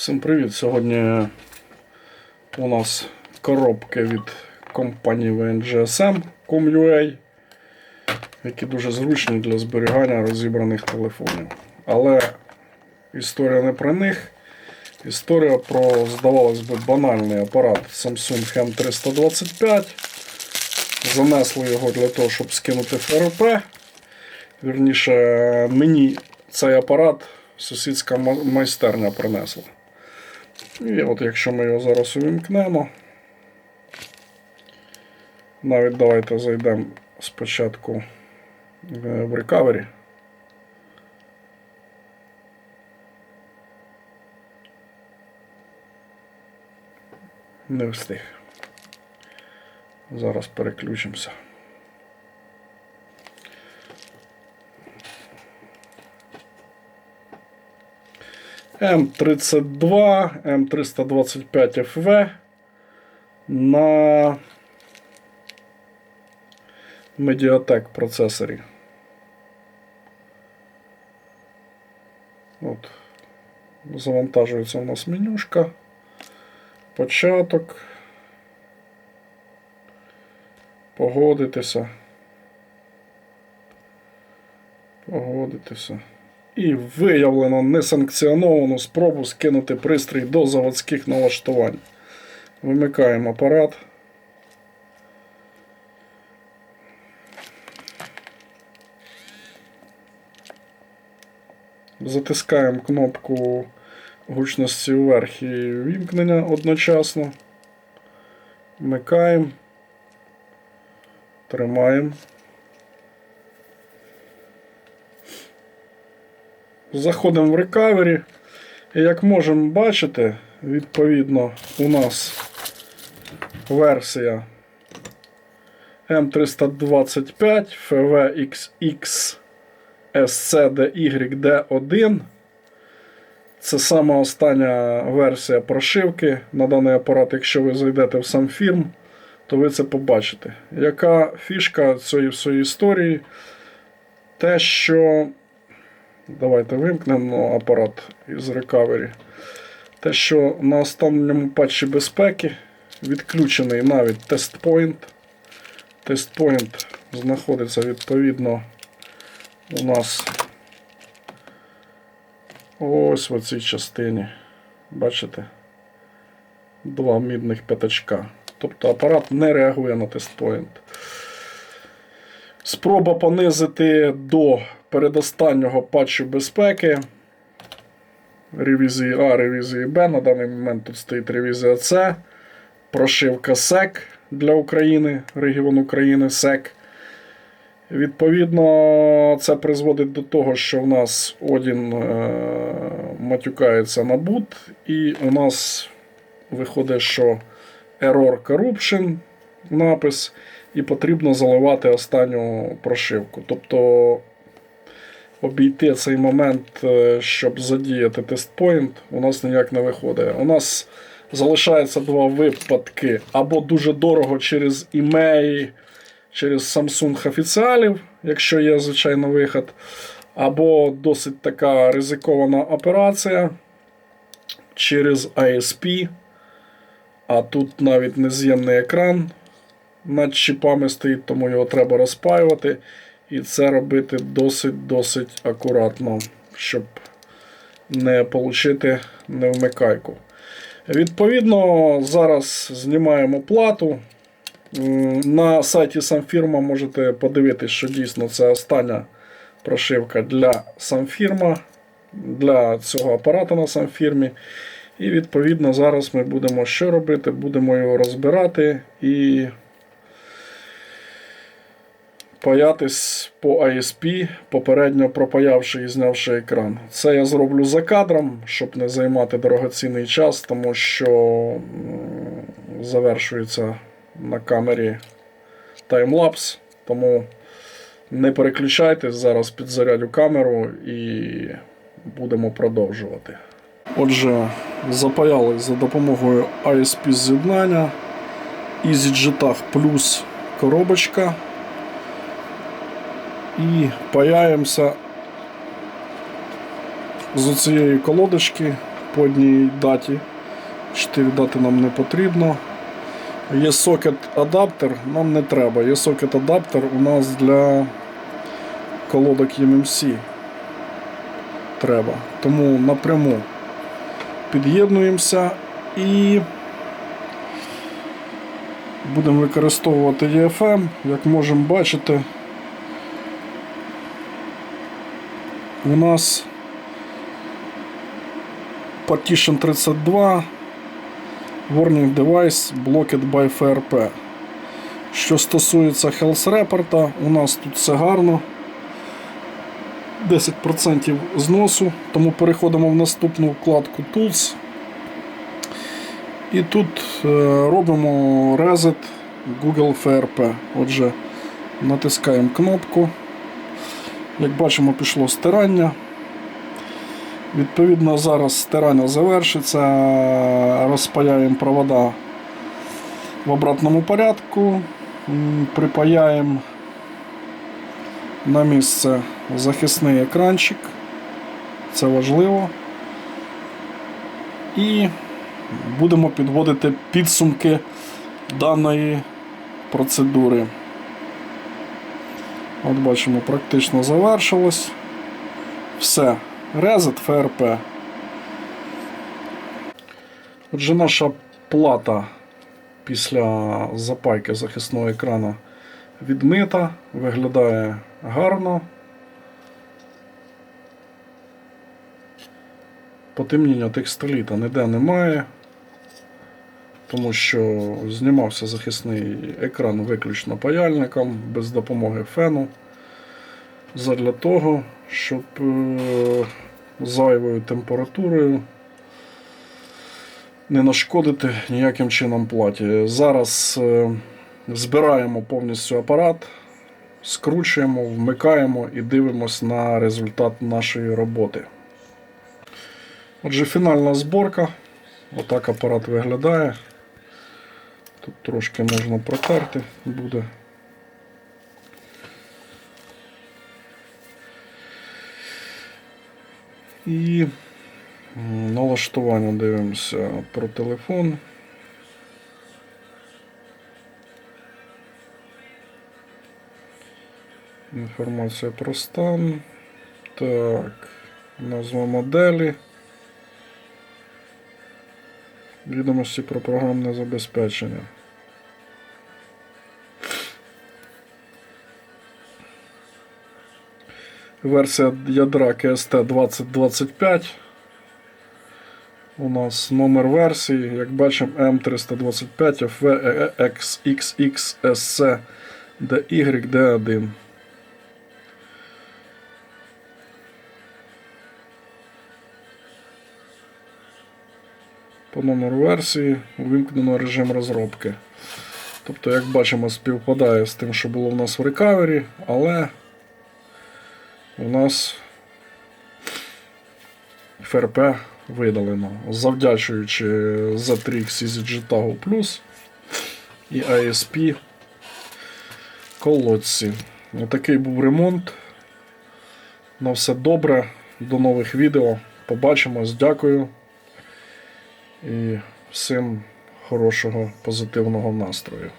Всім привіт! Сьогодні у нас коробки від компанії VNGSM Com.ua, які дуже зручні для зберігання розібраних телефонів. Але історія не про них. Історія про, здавалось би, банальний апарат Samsung M325. Занесли його для того, щоб скинути ФРП. Вірніше, мені цей апарат сусідська майстерня принесла. І от якщо ми його зараз увімкнемо, навіть давайте зайдемо спочатку е, в рекавері. Не встиг. Зараз переключимося. М32, М325FV на Mediatek процесорі. От. Завантажується у нас менюшка. Початок. Погодитися. Погодитися. І виявлено несанкціоновану спробу скинути пристрій до заводських налаштувань. Вимикаємо апарат. Затискаємо кнопку гучності вверх і вімкнення одночасно. Вмикаємо. Тримаємо. Заходимо в рекавері. І як можемо бачити, відповідно, у нас версія M325 FVXX SCDYD1. Це сама остання версія прошивки на даний апарат. Якщо ви зайдете в сам фірм, то ви це побачите. Яка фішка цієї всієї історії? Те, що Давайте вимкнемо апарат із рекавері. Те, що на останньому патчі безпеки відключений навіть тестпойнт. Тестпойнт знаходиться відповідно у нас ось в цій частині. Бачите? Два мідних п'ятачка. Тобто апарат не реагує на тестпойнт. Спроба понизити до передостаннього патчу безпеки. Ревізії А, ревізії Б. На даний момент тут стоїть ревізія С. Прошивка СЕК для України, регіон України СЕК. Відповідно, це призводить до того, що в нас Одін е, матюкається на бут, і у нас виходить, що Error Corruption напис, і потрібно заливати останню прошивку. Тобто обійти цей момент, е, щоб задіяти тестпойнт, у нас ніяк не виходить. У нас залишається два випадки: або дуже дорого через імеї, через Samsung офіціалів, якщо є, звичайно, вихід, або досить така ризикована операція через ISP. А тут навіть нез'ємний екран над чіпами стоїть, тому його треба розпаювати. І це робити досить-досить акуратно, щоб не отримати невмикайку. Відповідно, зараз знімаємо плату. На сайті Самфірма можете подивитися, що дійсно це остання прошивка для Самфірма, для цього апарату на Самфірмі. І відповідно зараз ми будемо що робити? Будемо його розбирати і паятись по ISP, попередньо пропаявши і знявши екран. Це я зроблю за кадром, щоб не займати дорогоцінний час, тому що завершується на камері таймлапс. Тому не переключайтесь, зараз підзарядю камеру і будемо продовжувати. Отже, запаяли за допомогою ISP з'єднання. EasyJetag плюс коробочка. І паяємося з цієї колодочки по одній даті. 4 дати нам не потрібно. Є сокет адаптер, нам не треба. Є сокет адаптер у нас для колодок MMC треба. Тому напряму під'єднуємося і будемо використовувати EFM. Як можемо бачити, у нас Partition 32 Warning Device Blocked by FRP. Що стосується Health Report, у нас тут все гарно. 10% зносу, тому переходимо в наступну вкладку Tools. І тут е, робимо Reset Google FRP. Отже, натискаємо кнопку. Як бачимо, пішло стирання. Відповідно, зараз стирання завершиться, розпаяємо провода в обратному порядку, припаяємо на місце захисний екранчик. Це важливо. І будемо підводити підсумки даної процедури. От бачимо, практично завершилось. Все. Резет ФРП. Отже, наша плата після запайки захисного екрана відмита, виглядає гарно. Потемніння текстоліта ніде немає, тому що знімався захисний екран виключно паяльником без допомоги фену. Задля того, щоб е, зайвою температурою не нашкодити ніяким чином платі. Зараз е, збираємо повністю апарат, скручуємо, вмикаємо і дивимося на результат нашої роботи. Отже, фінальна зборка. Отак апарат виглядає. Тут трошки можна протерти буде. І налаштування дивимося про телефон. Інформація про стан. Так, назва моделі. Відомості про програмне забезпечення. Версія ядра KST 2025. У нас номер версії, як бачимо, M325 FVXXSC DYD1. По номеру версії увімкнено режим розробки. Тобто, як бачимо, співпадає з тим, що було в нас в рекавері, але у нас ФРП видалено, завдячуючи Z3 CZG Tag Plus і ASP колодці. Отакий був ремонт. На все добре. До нових відео. Побачимось. Дякую. І всім хорошого позитивного настрою.